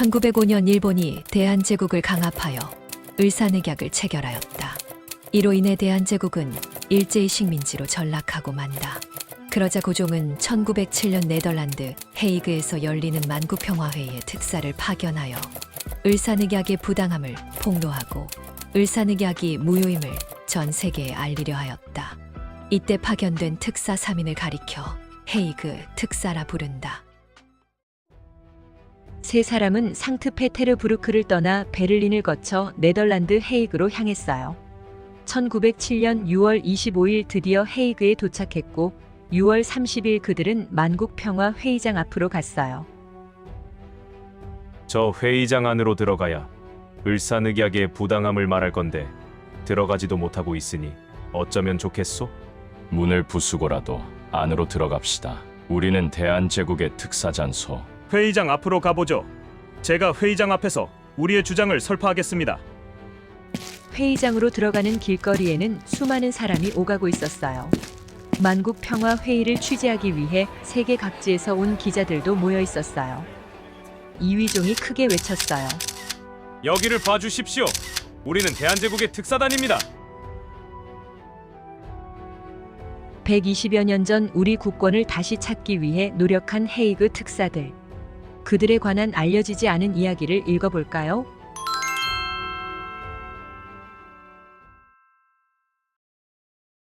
1905년 일본이 대한제국을 강압하여 을사늑약을 체결하였다. 이로 인해 대한제국은 일제히 식민지로 전락하고 만다. 그러자 고종은 1907년 네덜란드 헤이그에서 열리는 만국평화회의의 특사를 파견하여 을사늑약의 부당함을 폭로하고 을사늑약이 무효임을 전 세계에 알리려 하였다. 이때 파견된 특사 3인을 가리켜 헤이그 특사라 부른다. 세 사람은 상트페테르부르크를 떠나 베를린을 거쳐 네덜란드 헤이그로 향했어요. 1907년 6월 25일 드디어 헤이그에 도착했고 6월 30일 그들은 만국평화 회의장 앞으로 갔어요. 저 회의장 안으로 들어가야 을사늑약의 부당함을 말할 건데 들어가지도 못하고 있으니 어쩌면 좋겠소? 문을 부수고라도 안으로 들어갑시다. 우리는 대한제국의 특사잔소. 회의장 앞으로 가보죠. 제가 회의장 앞에서 우리의 주장을 설파하겠습니다. 회의장으로 들어가는 길거리에는 수많은 사람이 오가고 있었어요. 만국 평화 회의를 취재하기 위해 세계 각지에서 온 기자들도 모여 있었어요. 이위종이 크게 외쳤어요. 여기를 봐주십시오. 우리는 대한제국의 특사단입니다. 120여 년 전 우리 국권을 다시 찾기 위해 노력한 헤이그 특사들. 그들에 관한 알려지지 않은 이야기를 읽어볼까요?